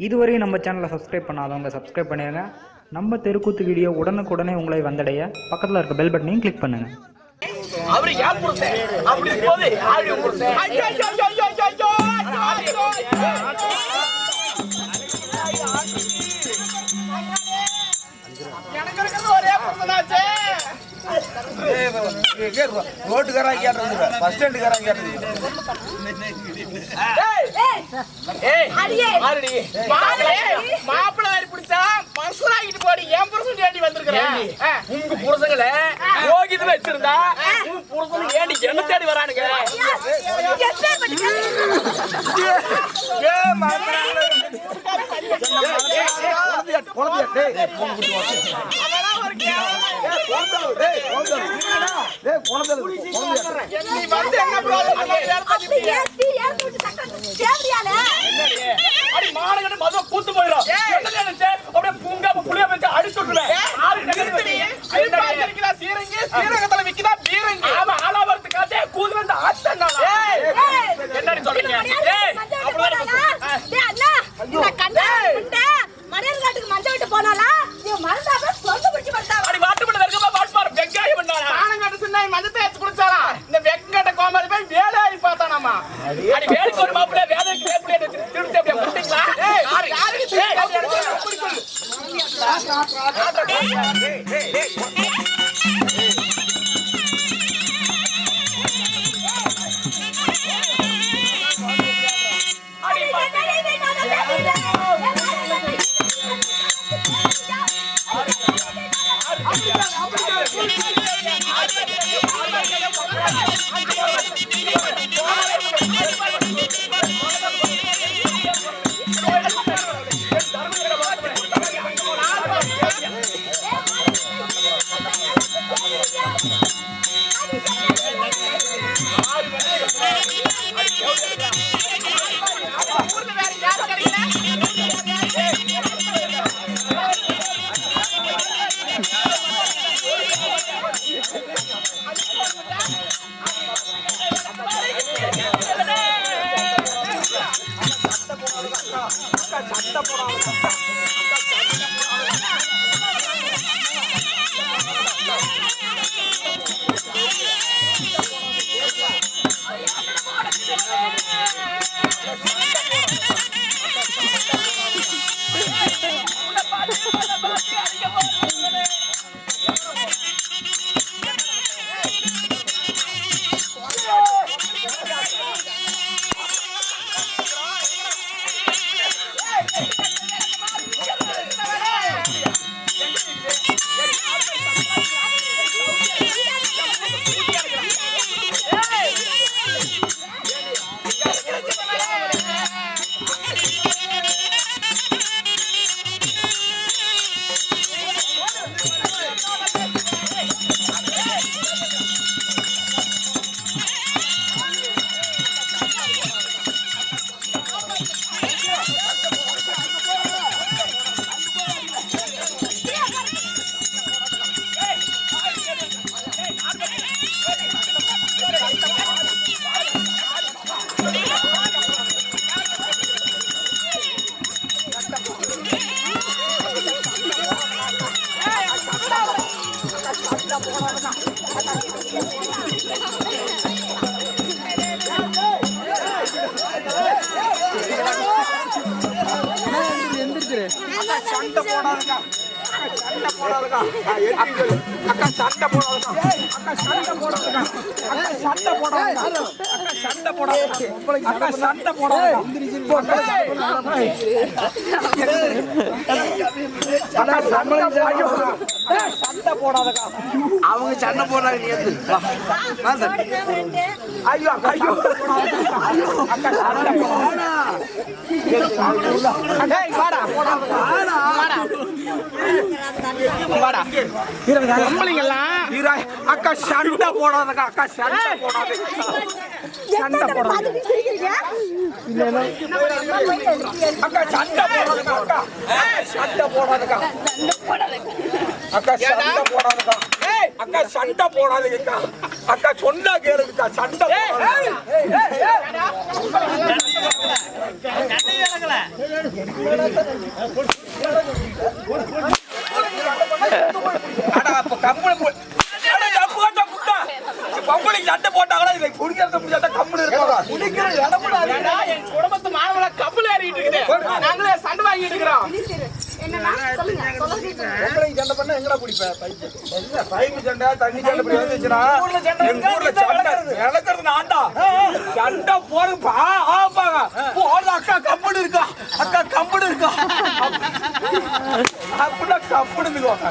இதுவரையும் நம்ம சேனலை சப்ஸ்கிரைப் பண்ணாதவங்க சப்ஸ்கிரைப் பண்ணிடுங்க நம்ம தெருக்கூத்து வீடியோ உடனுக்குடனே உங்களை வந்தடைய பக்கத்தில் இருக்க பெல் பட்டனையும் கிளிக் பண்ணுங்கள் அவரு ஏன் புருஷன் அப்படி போது ஆடி புருஷன் ஐயோ ஐயோ ஐயோ ஐயோ ஐயோ ஐயோ எனக்கு இருக்கிறது ஒரே புருஷனாச்சே ரோட்டுக்காரன் கேட்டு பஸ் ஸ்டாண்டுக்காரன் கேட்டு ஏய் ஏய் அடியே. மாறுடி மாப்பிளை மாப்பிளை வாரி பிடிச்சா மனசுலாகிட்டு போடி என் புருஷன் ஏண்டி வந்திருக்கிறேன் உங்க புருஷங்கள வச்சிருந்தா உங்க புருஷன் ஏண்டி என்ன தேடி வரானுங்க அதெல்லாம் கூத்து போயிடும் அப்படியே பூங்கா புளிய வச்சு அடிச்சு விட்டுருவேன் ஆறு நிறுத்தடி அடிப்பாச்சிருக்கிறா சீரங்கி சீரகத்துல விக்கிறா பீரங்கி ஆமா ஆலாவரத்து காத்தே கூது வந்து ஆத்தன்னா என்னடி சொல்றீங்க அக்கா சண்டை போடாதக்கா அக்கா சண்டை போடாதக்கா அக்கா சண்டை போடாதக்கா அக்கா சண்டை போடாதக்கா அக்கா சண்டை போடாதக்கா அக்கா சண்டை ஐயோ ஏய், சண்டை போடாதக்கா அவங்க சண்டை போடுறாங்க நீ எது ஐயோ அக்கா ஐயோ. அக்கா சண்டை போடாதக்கா ஏய் வாடா. போடாதக்கா வாடா. வாடா. பொம்பளைங்கெல்லாம் அக்கா சண்டை போடாதக்கா அக்கா சண்டை போடாதக்கா. சண்டை போடாதக்கா அக்கா சண்டை போடாதக்கா அக்கா. ஏய், சண்டை போடாதக்கா. அக்கா சண்டை போடாதக்கா. அக்கா சண்டை போடாதீங்கக்கா. அக்கா சொன்னா கேளுங்கக்கா சண்டை சண்டை போட்டாங்கன்னா இதை குடிக்கிறத முடியாத? கம்முனு இருப்பாங்க. குடிக்கிற. ஏண்டா, என் குடும்பத்து மாணவர்கள கப்பல் ஏறிட்டு இருக்குது. நாங்களே சண்டை வாங்கிட்டு இருக்கிறோம். பொம்பளைக்கு சண்டை பண்ணா எங்கடா குடிப்ப? பைப்பு என்ன பைப்பு சண்டை தண்ணி சண்டை இப்படி வந்துச்சுன்னா எங்க ஊர்ல சண்டை இழக்கிறது நான்டா. சண்டை போடுப்பா. போடுற அக்கா கம்பெனி இருக்கா? அக்கா கம்பெனி இருக்கா? அப்படின்னா கம்பெனி இருக்கா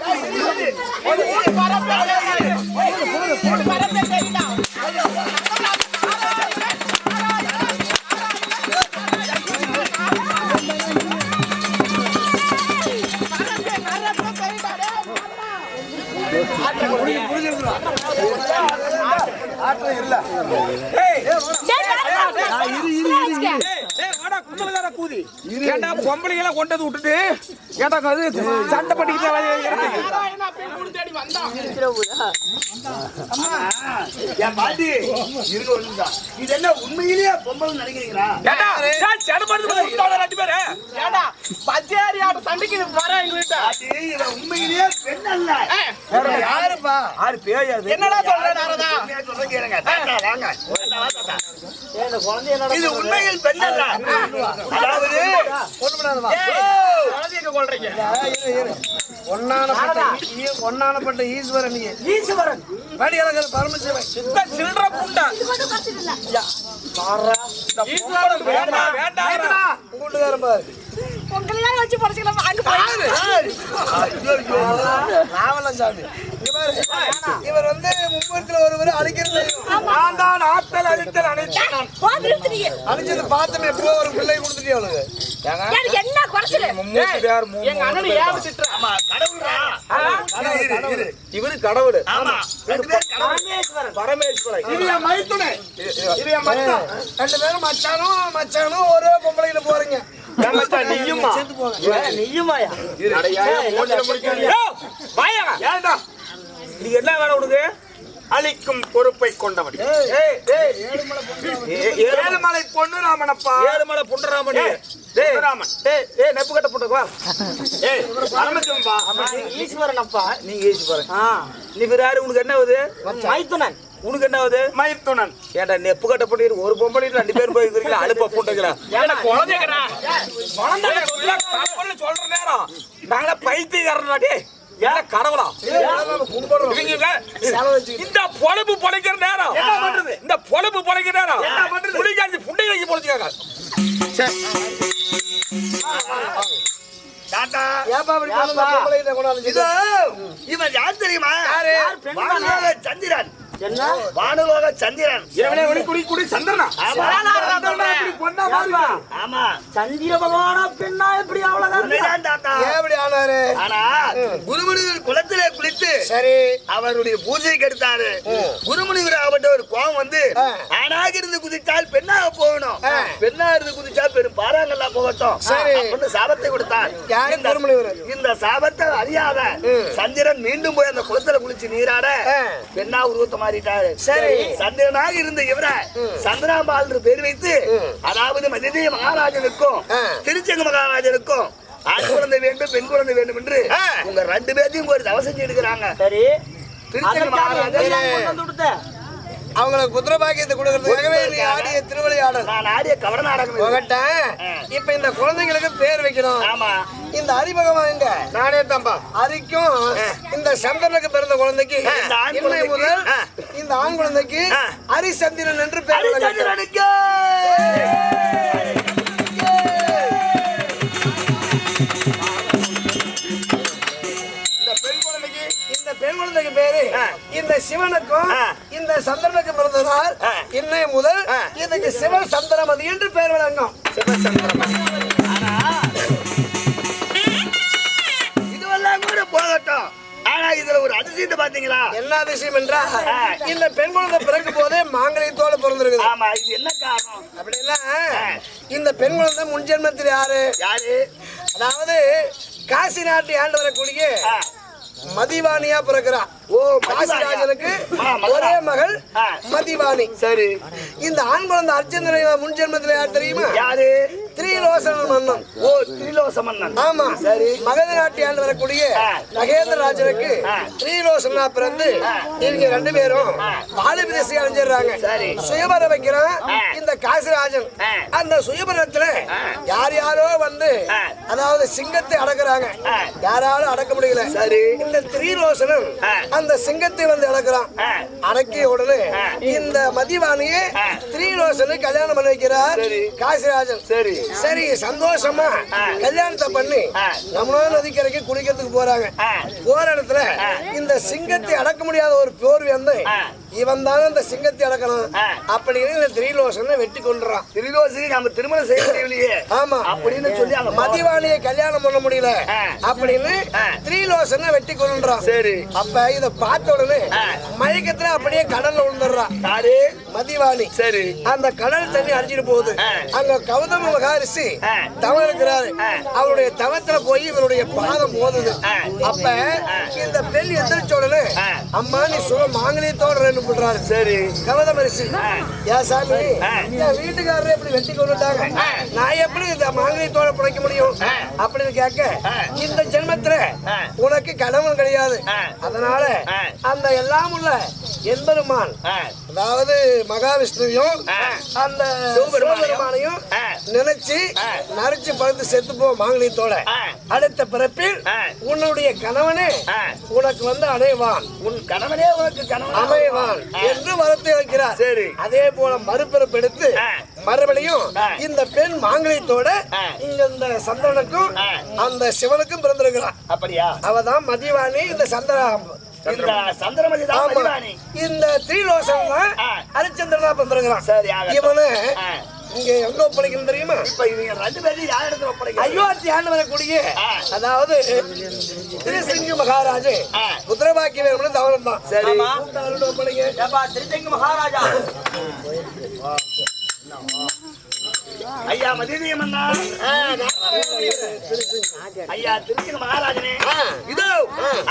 தங்கச்சி ஏய் பெண் கூடு தேடி வந்தான் என் பாட்டி இருங்க ஒரு நிமிஷம். இது என்ன உண்மையிலேயே பொம்பளை நினைக்கிறீங்களா? சண்டை ரெண்டு பேரு? ஏண்டா? பச்சேரி ஆட்ட சண்டைக்கு வர உண்மையிலேயே பெண் அல்ல இவன் யாருப்பா? அது. என்னடா சொல்ற நாரதா? உண்மையா சொல்ல கேளுங்க. இது உண்மையில் பெண் அல்ல அதாவது குழந்தைங்க கொள்றீங்க ஒன்னானப்பட்ட ஈ- ஒன்னானப்பட்ட ஈஸ்வரன் நீ. ஈஸ்வரன் பரமசிவன் சுத்த புண்டை. வேண்டாம், வேண்டாம்டா. கூட்டுக்காரன் பாரு. வச்சு படிச்சுக்கலாம் அங்க ராவணசாமி இங்க பாரு இவர் வந்து மும்மூர்த்தில ஒருவர் அழிக்கிறது. நான் தான் அழித்தல். போ நிறுத்துறீங்க அழிச்சது பார்த்தமே எப்போ ஒரு பிள்ளை கொடுத்துட்டே அவளுக்கு. என்ன குறைச்சல? மும்மூர்த்தி பேர் மூ- எங்க அண்ணனை ஏன் திட்டுற இரு, இரு, இரு. இவரு கடவுள். ராமேஸ்வரன் பரமேஸ்வரன். இது என் மைத்துனே. இது என் மச்சான். ரெண்டு பேரும் மச்சானும் மச்சானும் ஒரே பொம்பளையில போறீங்க. நீயுமா? நீயுமாயா. ஏன்டா? என்ன வேணும் உனக்கு? அழிக்கும் பொறுப்பை கொண்டவன். ஏ- ஏழுமலை பொண்ணு ராமனப்பா. ஏழுமலை புண்டராமன் ராமன். ஏய் ஏய் நெப்பு கட்ட புண்டக்கு வா. ஏய் பரமசிவம்பா ஈஸ்வரன் அப்பா ஏசி பாருங்க நீ வேற யாரு? உனக்கு என்ன ஆகுது? மைத்துனன். உனக்கு என்ன ஆகுது? மைத்துனன். ஏன்டா நெப்பு கட்ட புண்டு ஒரு பொம்பளை ரெண்டு பேர் போய் இருக்கிறீங்களா அழுப்ப ஏன்னா குழந்தைங்கடா? கப்பல்ல சொல்ற நேரம். நாங்கள பைத்தியக்காரனாடி ஏன் கடவுளா? இந்த பொழப்பு பொழைக்கிற நேரம். என்ன பண்றது? இந்த பொழப்பு பொழைக்கிற நேரம். என்ன பண்றது? புடிக்காஞ்சு புண்டை வைக்க பொழைச்சுக்காங்க. இவன் யார் தெரியுமா? சந்திரன். என்ன? வானுலோக சந்திரன். இவனே ஒளி குடி குடி சந்திரனா? பொண்ணா மாறுவா ஆமா. சந்திர பகவானா பெண்ணா எப்படி அவ்வளவுதான் உண்மைதான் தாத்தா. ஏன் இப்படி ஆனாரு? ஆனா குருமுனிவர் குளத்திலே குளித்து சரி. அவருடைய பூஜை கெடுத்தாரு குருமுனிவர் அவட்ட ஒரு கோவம் வந்து ஆணாக இருந்து குதித்தால் பெண்ணாக போகணும். பெண்ணா இருந்து குதித்தால் பெரும் பாறாங்கல்லா போகட்டும். சரி. அப்படின்னு சாபத்தை கொடுத்தார் இந்த- சாபத்தை அறியாத சந்திரன் மீண்டும் போய் அந்த குளத்துல குளிச்சு நீராட. பெண்ணா உருவத்தை மாறிட்டாரு. சரி. சந்திரனாக இருந்த இவரை சந்திராம்பாள் என்று பேர் வைத்து அதாவது மதிதேய மகாராஜனுக்கும். திருச்செங்க மகாராஜனுக்கும் ஆண் குழந்தை வேண்டும் பெண் குழந்தை வேண்டும் என்று உங்க ரெண்டு பேர்த்தையும் ஒரு தவம் செஞ்சு எடுக்கிறாங்க. சரி. திருச்செங்க மகாராஜன் அவங்களுக்கு புத்திர பாக்கியத்தை கொடுக்கறதுக்காகவே நீ ஆடிய திருவிளையாடல் நான் ஆடிய கவன நாடகம். உங்ககிட்ட இப்ப இந்த குழந்தைங்களுக்கு பேர் வைக்கணும். ஆமா. இந்த ஹரி பகவான் எங்க? நானே தான்பா ஹரிக்கும் இந்த சந்திரனுக்கு பிறந்த குழந்தைக்கு இன்னை முதல்? இந்த ஆண் குழந்தைக்கு ஹரிசந்திரன் என்று பெயர் ஹரிசந்திரனுக்கு பெண் குழந்தைக்கு பேரு இந்த சிவனுக்கும் இந்த சந்திரனுக்கு பிறந்ததால் இன்னை முதல் இதுக்கு சிவ சந்திரமதி என்று பெயர் வழங்கும். சிவ சந்திரமதி ஒரு அதிசயத்தை பாத்தீங்களா என்ன விஷயம் என்றால் இந்த பெண் குழந்தை பிறக்கும் போதே மாங்கலியத்தோட பிறந்திருக்குது. ஆமா இது என்ன காரணம்? அப்படின்னா இந்த பெண் குழந்தை முன் ஜென்மத்தில் யாரு? யாரு? அதாவது காசி நாட்டை ஆண்டு வரக்கூடிய. மதிவாணியா பிறக்கிறா. ஓ காசிராஜனுக்கு ஆ, மகளா? ஒரே மகள். மதிவாணி. சரி. இந்த ஆண் குழந்தை அர்ச்சந்திர முன் ஜென்மத்தில் யார் தெரியுமா? யாரு? திரிலோசன மன்னன் ஓ திரிலோச மன்னன் ஆமா சரி. மகத நாட்டி ஆண்டு வரக்கூடிய. மகேந்திர ராஜனுக்கு திரிலோசனா பிறந்து இவங்க ரெண்டு பேரும் வாலிப திசை அடைஞ்சிடுறாங்க சரி. சுயபரம் வைக்கிறான் இந்த காசிராஜன். அந்த சுயபரத்துல யார் யாரோ வந்து. அதாவது சிங்கத்தை அடக்குறாங்க. யாராலும் அடக்க முடியல சரி. இந்த திரிலோசனன். அந்த சிங்கத்தை வந்து அடக்குறான். அடக்கிய உடனே இந்த மதிவாணியை திரிலோசனுக்கு கல்யாணம் பண்ணி வைக்கிறார் சரி. காசிராஜன் சரி சரி சந்தோஷமா கல்யாணத்தை பண்ணி நம்மளும் நதிக்கரைக்கு குளிக்கிறதுக்கு போறாங்க. போற இடத்துல இந்த சிங்கத்தை அடக்க முடியாத ஒரு போர்வை வந்து இவன் தானே இந்த சிங்கத்தை அடக்கணும். அப்படின்னு இந்த திரிலோசனை வெட்டி கொண்டுறான். திரிலோசுக்கு நம்ம திருமணம் செய்ய முடியலையே. ஆமா. அப்படின்னு சொல்லி அவங்க மதிவாணியை கல்யாணம் பண்ண முடியல. அப்படின்னு. திரிலோசனை வெட்டி கொண்டுறான். சரி. அப்ப இத பார்த்த உடனே மயக்கத்துல அப்படியே கடல்ல விழுந்துடுறான். மதிவாணி. சரி. அந்த கடல் தண்ணி அடிச்சிட்டு போகுது. அங்க கௌதம மகாரிஷி ஆ. தவம் இருக்கிறாரு அவருடைய தவத்துல போய் இவருடைய பாதம் ஆ. அப்ப இந்த பெண் எந்திரிச்ச உடனே ஆ. அம்மா நீ சுக மாங்கலியத்தோட ரெண்டு பண்றாரு சரி கௌதம ரிஷி ஏன் சாமி. என் வீட்டுக்காரரை இப்படி வெட்டி கொண்டுட்டாங்க நான் எப்படி இந்த மாங்கலியத்தோட பிழைக்க முடியும் அப்படின்னு கேட்க இந்த ஜென்மத்துல உனக்கு கணவன் கிடையாது அதனால. அந்த எல்லாம் உள்ள எம்பெருமான் அதாவது மகாவிஷ்ணுவையும் அந்த சிவபெருமானையும். நினைச்சு நரைச்சு பழுத்து செத்து போ மாங்கலியத்தோட. அடுத்த பிறப்பில். உன்னுடைய கணவனே. உனக்கு வந்து அடைவான் உன் கணவனே உனக்கு கணவன் அமைவான் என்று வரத்தை வைக்கிறார் சரி. அதே போல மறுபிறப்பு எடுத்து. மறுபடியும். இந்த பெண் மாங்கலியத்தோட. இங்க இந்த சந்திரனுக்கும். அந்த சிவனுக்கும் பிறந்திருக்கிறான் அப்படியா அவதான் மதிவாணி இந்த சந்திரா இந்த சந்திரமதி தான் இந்த திரிலோசன். ஹரிச்சந்திரனா பிறந்திருக்கிறான். சரி. இவனு. இங்க எங்க ஒப்படைக்கணும் தெரியுமா? இப்ப இவங்க ரெண்டு பேரும் யார் இடத்துல ஒப்படைக்க அயோத்தி ஆண்டு வரக்கூடிய. அதாவது திருசிங்கு மகாராஜ். புத்திரபாக்கிய வேணும்னு தவறம் தான். சரி. ஒப்படைங்க. திருத்தங்க மகாராஜா. ஐயா மதியம் அண்ணா ஐயா திருச்சி மகாராஜனே. இதோ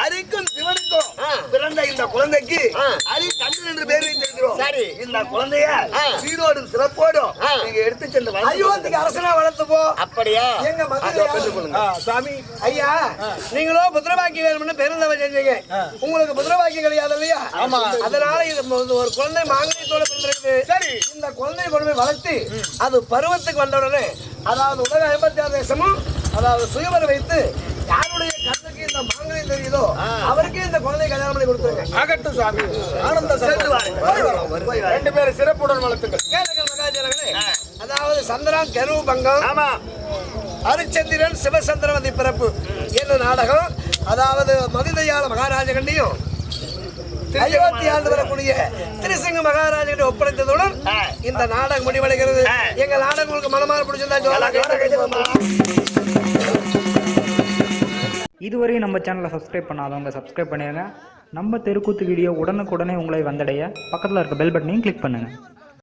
அரிக்கும் சிவனுக்கும் பிறந்த இந்த குழந்தைக்கு அரி கண்ணன் என்று பேர் வைத்திருக்கிறோம். சரி. இந்த குழந்தைய சீரோடும் சிறப்போடும் நீங்க எடுத்து சென்று அயோத்திக்கு அரசனா வளர்த்து போ அப்படியா? எங்க மதுரை சாமி. ஐயா நீங்களோ புத்திரபாக்கி வேணும்னு பெருந்தவ செஞ்சீங்க. உங்களுக்கு புத்திரபாக்கி கிடையாது இல்லையா? ஆமா. அதனால இது ஒரு குழந்தை மாங்கல்யத்தோட பிறந்திருக்கு. சரி. இந்த குழந்தையை கொண்டு போய் வளர்த்து அது பருவத்துக்கு வந்த உடனே அதாவது உலக ஐம்பத்தி ஆறு தேசமும் அதாவது சுயவரை வைத்து யாருடைய கண்ணுக்கு இந்த மாங்கல்யம் தெரியுதோ அவருக்கே இந்த குழந்தையை கல்யாணம் பண்ணி கொடுத்துருங்க. ஆகட்டும் சுவாமி. ஆனந்த வாருங்கள். ரெண்டு பேரும் சிறப்புடன் வளர்த்துங்கள். கேளுங்கள் மகாஜனங்களே அதாவது சந்திரன் கரு பங்கம் ஆமா. ஹரிச்சந்திரன் சிவசந்திரவதி பிறப்பு. என்ன நாடகம்? அதாவது மதுதையாள மகாராஜ கண்டியும் அயோத்தி ஆண்டு வரக்கூடிய திருசிங்க மகாராஜகிட்ட ஒப்படைத்ததுடன் இந்த நாடகம் முடிவடைகிறது. எங்கள் நாடகம் உங்களுக்கு மனமாற பிடிச்சிருந்தா சொல்லுங்க. இதுவரை நம்ம சேனலை சப்ஸ்கிரைப் பண்ணாதவங்க சப்ஸ்கிரைப் பண்ணிடுங்க நம்ம தெருக்கூத்து வீடியோ உடனுக்குடனே உங்களை வந்தடைய. பக்கத்தில் இருக்க பெல் பட்டனையும் கிளிக் பண்ணுங்கள்